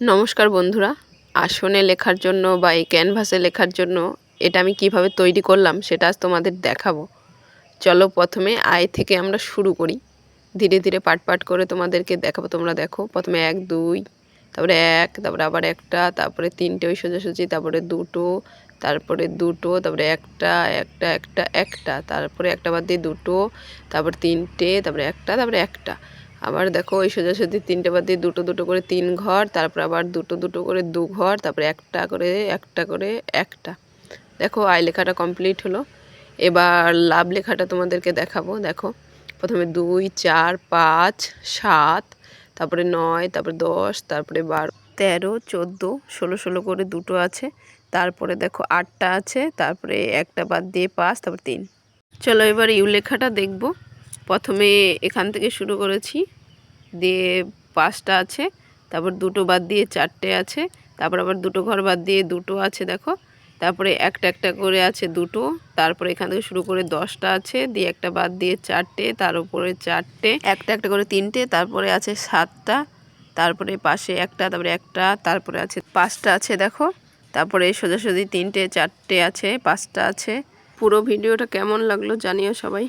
নমস্কার বন্ধুরা। আসনে লেখার জন্য বা এই ক্যানভাসে লেখার জন্য এটা আমি কীভাবে তৈরি করলাম সেটা আজ তোমাদের দেখাবো। চলো প্রথমে আয় থেকে আমরা শুরু করি। ধীরে ধীরে পাট পাট করে তোমাদেরকে দেখাবো। তোমরা দেখো, প্রথমে এক, দুই, তারপরে এক, তারপরে আবার একটা, তারপরে তিনটে ওই সোজাসুজি, তারপরে দুটো তারপরে দুটো, তারপরে একটা একটা একটা একটা, তারপরে একটা বাদ দিয়ে দুটো, তারপর তিনটে, তারপরে একটা তারপরে একটা। আবার দেখো ওই সোজাসুজি তিনটে বাদ দিয়ে দুটো দুটো করে তিন ঘর, তারপর আবার দুটো দুটো করে দু ঘর, তারপরে একটা করে একটা করে, একটা। দেখো আয় লেখাটা কমপ্লিট হলো। এবার লাভ লেখাটা তোমাদেরকে দেখাবো। দেখো, প্রথমে দুই, চার, পাঁচ, সাত, তারপরে নয়, তারপরে দশ, তারপরে বারো, তেরো, চোদ্দ, ষোলো ষোলো করে দুটো আছে। তারপরে দেখো আটটা আছে, তারপরে একটা বাদ দিয়ে পাঁচ, তারপর তিন। চলো এবার ইউ লেখাটা দেখব। প্রথমে এখান থেকে শুরু করেছি। দিয়ে পাঁচটা আছে, তারপর দুটো বাদ দিয়ে চারটে আছে, তারপর আবার দুটো ঘর বাদ দিয়ে দুটো আছে, দেখো। তারপরে একটা একটা করে আছে দুটো, তারপরে এখান থেকে শুরু করে দশটা আছে, দিয়ে একটা বাদ দিয়ে চারটে, তার উপরে চারটে, একটা একটা করে তিনটে, তারপরে আছে সাতটা, তারপরে পাশে একটা, তারপরে একটা, তারপরে আছে পাঁচটা আছে, দেখো। তারপরে সোজাসুজি তিনটে, চারটে আছে, পাঁচটা আছে। পুরো ভিডিওটা কেমন লাগল জানিও সবাই।